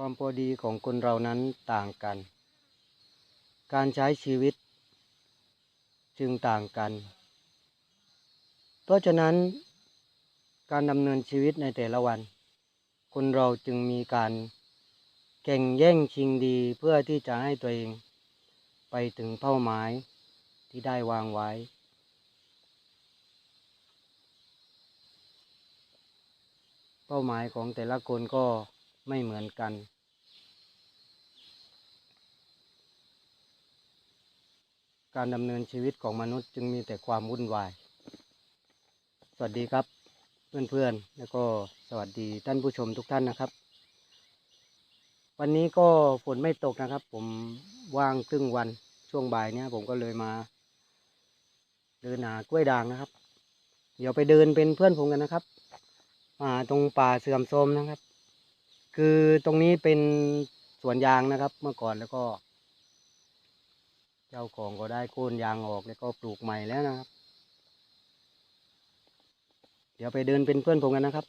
ความพอดีของคนเรานั้นต่างกัน การใช้ชีวิต จึงต่างกัน เพราะฉะนั้น การดำเนินชีวิตในแต่ละวัน คนเราจึงมีการแข่งแย่งชิงดีเพื่อที่จะให้ตัวเอง ไปถึงเป้าหมายที่ได้วางไว้ เป้าหมายของแต่ละคนก็ ไม่เหมือนกัน การดำเนินชีวิตของมนุษย์จึงมีแต่ความวุ่นวาย สวัสดีครับเพื่อนๆ แล้วก็สวัสดีท่านผู้ชมทุกท่านนะครับ วันนี้ก็ฝนไม่ตกนะครับ ผมว่างครึ่งวันช่วงบ่ายเนี้ยผมก็เลยมาเดินหากล้วยด่างนะครับ เดี๋ยวไปเดินเป็นเพื่อนผมกันนะครับมาตรงป่าเสื่อมโทรมนะครับ คือตรงนี้เป็นสวนยางนะครับ เมื่อก่อนแล้วก็ เจ้าของก็ได้โค่นยางออกแล้วก็ปลูกใหม่แล้วนะครับ เดี๋ยวไปเดินเป็นเพื่อนผมกันนะครับ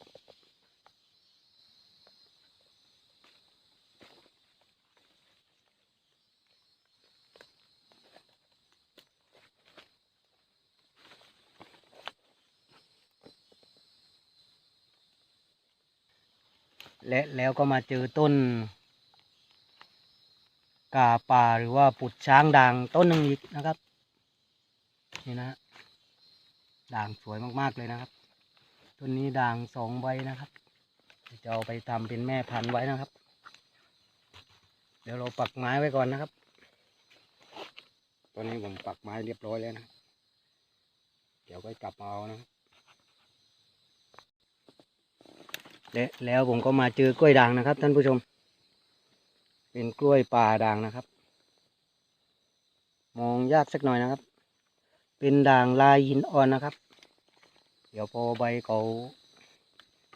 และแล้วก็มาเจอต้นกาป่าหรือว่าปุดช้างด่างต้นหนึ่งอีกนะครับ นี่นะด่างสวยมากๆเลยนะครับต้นนี้ด่างสองใบนะครับจะเอาไปทำเป็นแม่พันธุ์ไว้นะครับ เดี๋ยวเราปักไม้ไว้ก่อนนะครับ ตอนนี้ผมปักไม้เรียบร้อยแล้วนะ เดี๋ยวก็กลับมาเอานะครับ และแล้วผมก็มาเจอกล้วยด่างนะครับ ท่านผู้ชม เป็นกล้วยป่าด่างนะครับ มองยากสักหน่อยนะครับ เป็นด่างลายหินอ่อนนะครับ เดี๋ยวพอใบเขา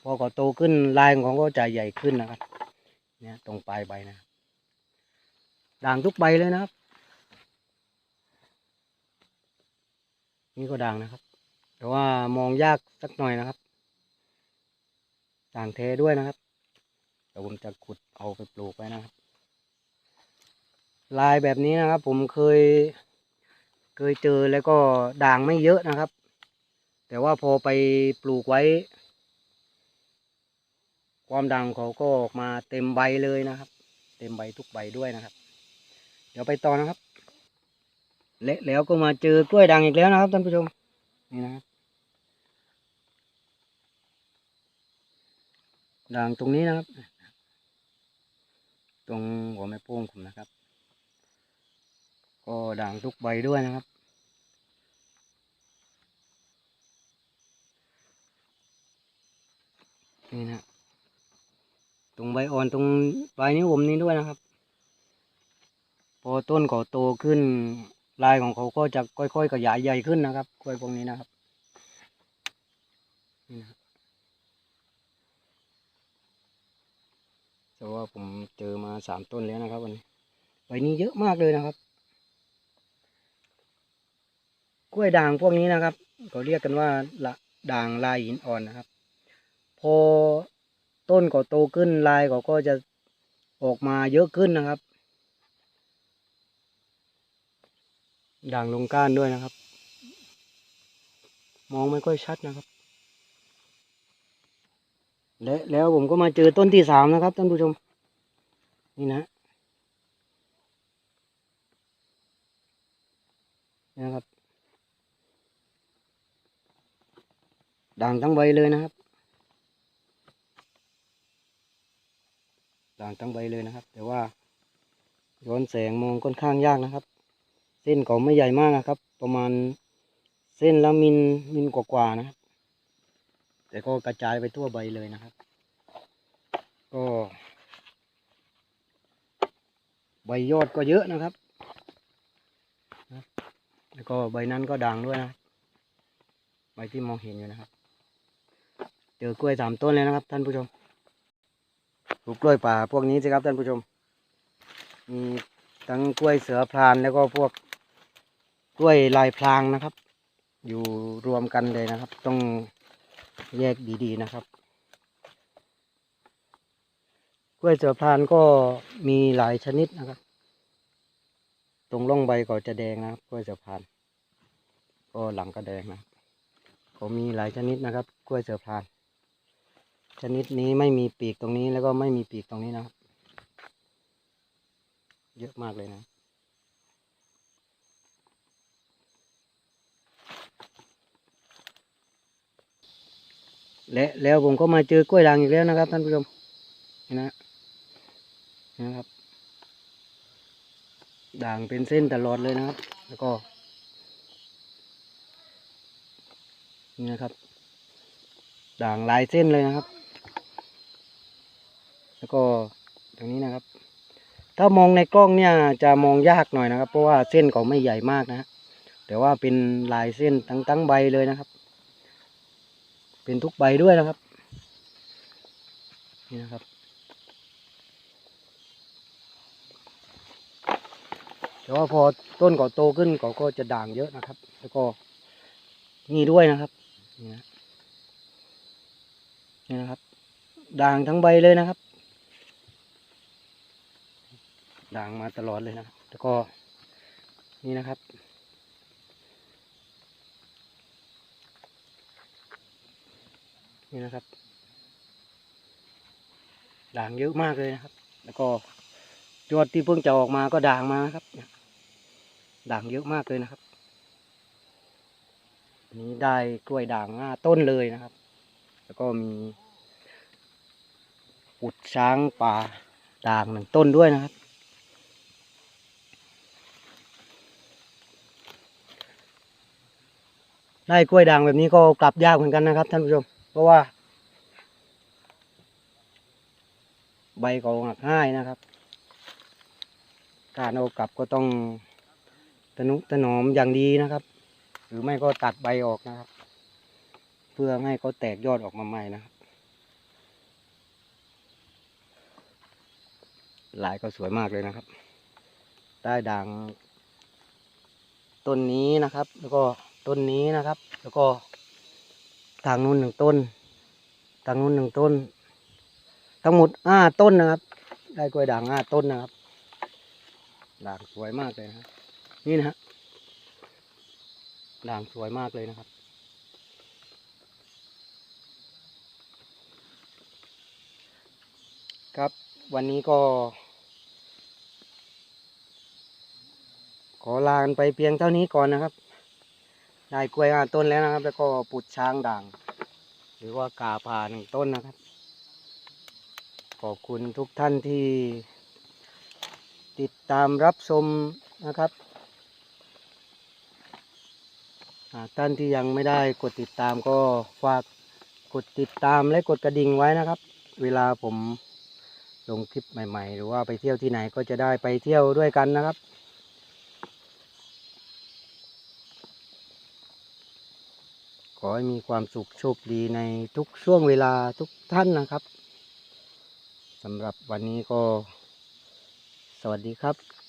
พอเขาโตขึ้นลายของเขาก็จะใหญ่ขึ้นนะครับ เนี่ยตรงปลายใบนะด่างทุกใบเลยนะครับ นี่ก็ด่างนะครับ แต่ว่ามองยากสักหน่อยนะครับ ด่างเทด้วยนะครับเดี๋ยวผมจะขุดเอาไปปลูกไว้นะครับ ลายแบบนี้นะครับ ผมเคย เคยเจอแล้วก็ด่างไม่เยอะนะครับ แต่ว่าพอไปปลูกไว้ ความด่างเขาก็ออกมาเต็มใบเลยนะครับ เต็มใบทุกใบด้วยนะครับ เดี๋ยวไปต่อนะครับและแล้วก็มาเจอกล้วยด่างอีกแล้วนะครับท่านผู้ชมนี่นะครับ ด่างตรงนี้นะครับ ตรงหัวแม่โป้งผมนะครับ ก็ด่างทุกใบด้วยนะครับนี่นะตรงใบอ่อนตรงปลายนิ้วผมนี้ด้วยนะครับ พอต้นเขาโตขึ้นลายของเขาก็จะค่อยๆขยายใหญ่ขึ้นนะครับกล้วยพวกนี้นะครับนี่นะครับ แต่ว่าผมเจอมาสามต้นแล้วนะครับวันนี้ใบนี้เยอะมากเลยนะครับ กล้วยด่างพวกนี้นะครับเขาเรียกกันว่าละด่างลายหินอ่อนนะครับ พอต้นเขาโตขึ้นลายเขาก็จะออกมาเยอะขึ้นนะครับ ด่างลงก้านด้วยนะครับ มองไม่ค่อยชัดนะครับ และแล้วผมก็มาเจอต้นที่สามนะครับท่านผู้ชม นี่นะนะครับด่างทั้งใบเลยนะครับด่างทั้งใบเลยนะครับ แต่ว่าย้อนแสงมองค่อนข้างยากนะครับ เส้นเขาไม่ใหญ่มากนะครับ ประมาณเส้นละมิลมิลกว่าๆนะครับ แต่ก็กระจายไปทั่วใบเลยนะครับ ก็ ใบยอดก็เยอะนะครับ แล้วก็ใบนั้นก็ด่างด้วยนะ ใบที่มองเห็นอยู่นะครับ เจอกล้วยสามต้นเลยนะครับ ท่านผู้ชมปลูกกล้วยป่าพวกนี้สิครับท่านผู้ชม มีทั้งกล้วยเสือพรานแล้วก็พวกกล้วยลายพรางนะครับ อยู่รวมกันเลยนะครับ ต้อง แยกดีๆนะครับ กล้วยเสือพานก็มีหลายชนิดนะครับ ตรงร่องใบก็จะแดงนะครับกล้วยเสือพานก็หลังก็แดงนะก็มีหลายชนิดนะครับ กล้วยเสือพาน ชนิดนี้ไม่มีปีกตรงนี้แล้วก็ไม่มีปีกตรงนี้นะครับ เยอะมากเลยนะ และแล้วผมก็มาเจอกล้วยด่างอีกแล้วนะครับท่านผู้ชมนี่นะนะครับ ด่างเป็นเส้นตลอดเลยนะครับ แล้วก็นี่นะครับ ด่างลายเส้นเลยนะครับ แล้วก็ตรงนี้นะครับ ถ้ามองในกล้องเนี่ยจะมองยากหน่อยนะครับ เพราะว่าเส้นเขาไม่ใหญ่มากนะฮะแต่ว่าเป็นลายเส้นทั้งทั้งใบเลยนะครับ เป็นทุกใบด้วยนะครับ นี่นะครับ แต่ว่าพอต้นเขาโตขึ้นเขาก็จะด่างเยอะนะครับ แล้วก็นี่ด้วยนะครับนี่นะนี่นะครับ ด่างทั้งใบเลยนะครับ ด่างมาตลอดเลยนะแล้วก็นี่นะครับ นี่นะครับด่างเยอะมากเลยนะครับ แล้วก็ยอดที่เพิ่งจะออกมาก็ด่างมานะครับด่างเยอะมากเลยนะครับ นี้ได้กล้วยด่างห้าต้นเลยนะครับ แล้วก็มีปุดช้างป่าด่างหนึ่งต้นด้วยนะครับ ได้กล้วยด่างแบบนี้ก็กลับยากเหมือนกันนะครับท่านผู้ชม เพราะว่า ใบเขาหักง่ายนะครับ การเอากลับก็ต้องตะนุถนอมอย่างดีนะครับ หรือไม่ก็ตัดใบออกนะครับ เพื่อให้เขาแตกยอดออกมาใหม่นะครับ ลายก็สวยมากเลยนะครับได้ด่างต้นนี้นะครับ แล้วก็ต้นนี้นะครับ แล้วก็ ทางนู้นหนึ่งต้น ทางนู้นหนึ่งต้น ทั้งหมดห้าต้นนะครับ ได้กล้วยด่างห้าต้นนะครับ ด่างสวยมากเลยนะครับ นี่นะฮะ ด่างสวยมากเลยนะครับ ครับวันนี้ก็ขอลากันไปเพียงเท่านี้ก่อนนะครับ ได้กล้วยห้าต้นแล้วนะครับ แล้วก็ปุดช้างด่าง หรือว่ากาผ่าหนึ่งต้นนะครับ ขอบคุณทุกท่านที่ ติดตามรับชมนะครับหากท่านที่ยังไม่ได้กดติดตามก็ฝากกดติดตามและกดกระดิ่งไว้นะครับ เวลาผมลงคลิปใหม่ ๆ หรือว่าไปเที่ยวที่ไหนก็จะได้ไปเที่ยวด้วยกันนะครับ อให้มีความสุขโชคดีในทุกช่วงเวลาทุกท่านนะครับสำหรับวันนี้ก็ สวัสดีครับ